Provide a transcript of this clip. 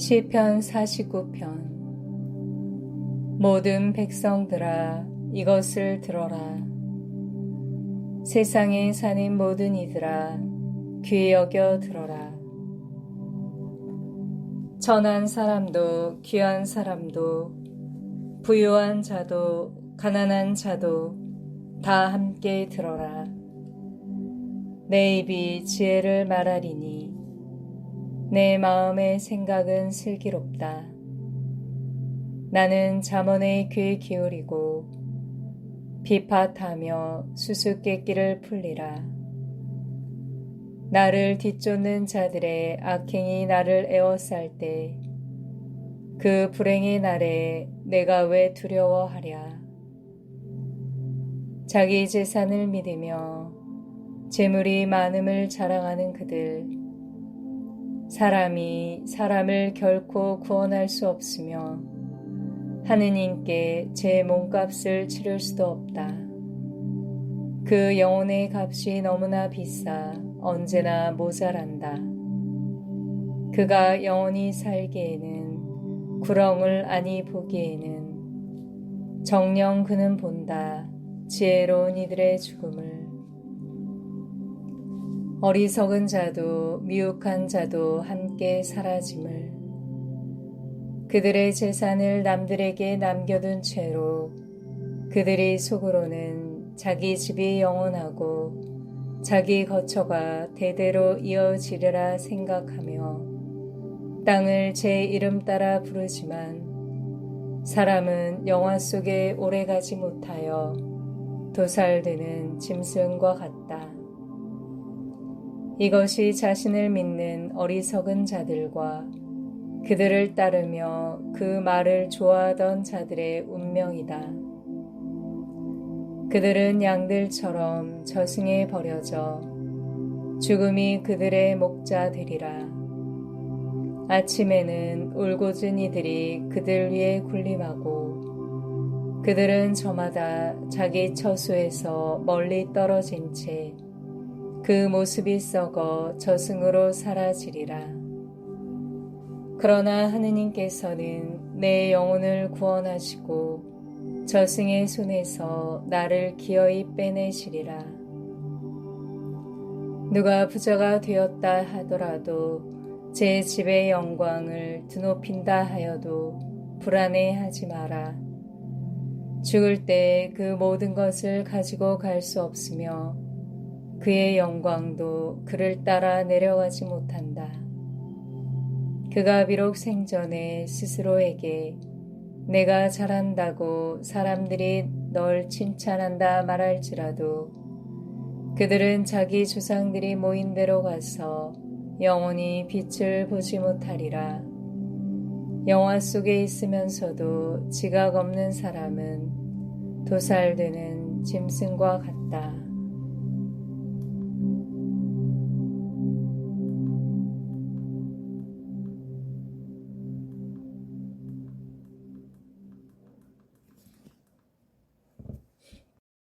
시편 49편. 모든 백성들아 이것을 들어라. 세상에 사는 모든 이들아 귀 여겨 들어라. 천한 사람도 귀한 사람도 부유한 자도 가난한 자도 다 함께 들어라. 내 입이 지혜를 말하리니 내 마음의 생각은 슬기롭다. 나는 잠언에 귀 기울이고 비팟하며 수수께끼를 풀리라. 나를 뒤쫓는 자들의 악행이 나를 에워쌀 때 그 불행의 날에 내가 왜 두려워하랴. 자기 재산을 믿으며 재물이 많음을 자랑하는 그들 사람이 사람을 결코 구원할 수 없으며 하느님께 제 몸값을 치를 수도 없다. 그 영혼의 값이 너무나 비싸 언제나 모자란다. 그가 영원히 살기에는 구렁을 아니 보기에는 정령 그는 본다 지혜로운 이들의 죽음을 어리석은 자도 미혹한 자도 함께 사라짐을 그들의 재산을 남들에게 남겨둔 채로 그들이 속으로는 자기 집이 영원하고 자기 거처가 대대로 이어지리라 생각하며 땅을 제 이름 따라 부르지만 사람은 영화 속에 오래가지 못하여 도살되는 짐승과 같다. 이것이 자신을 믿는 어리석은 자들과 그들을 따르며 그 말을 좋아하던 자들의 운명이다. 그들은 양들처럼 저승에 버려져 죽음이 그들의 목자 되리라. 아침에는 울고준 이들이 그들 위에 군림하고 그들은 저마다 자기 처수에서 멀리 떨어진 채 그 모습이 썩어 저승으로 사라지리라. 그러나 하느님께서는 내 영혼을 구원하시고 저승의 손에서 나를 기어이 빼내시리라. 누가 부자가 되었다 하더라도 제 집의 영광을 드높인다 하여도 불안해하지 마라. 죽을 때 그 모든 것을 가지고 갈 수 없으며 그의 영광도 그를 따라 내려가지 못한다. 그가 비록 생전에 스스로에게 내가 잘한다고 사람들이 널 칭찬한다 말할지라도 그들은 자기 조상들이 모인 대로 가서 영원히 빛을 보지 못하리라. 영화 속에 있으면서도 지각 없는 사람은 도살되는 짐승과 같다.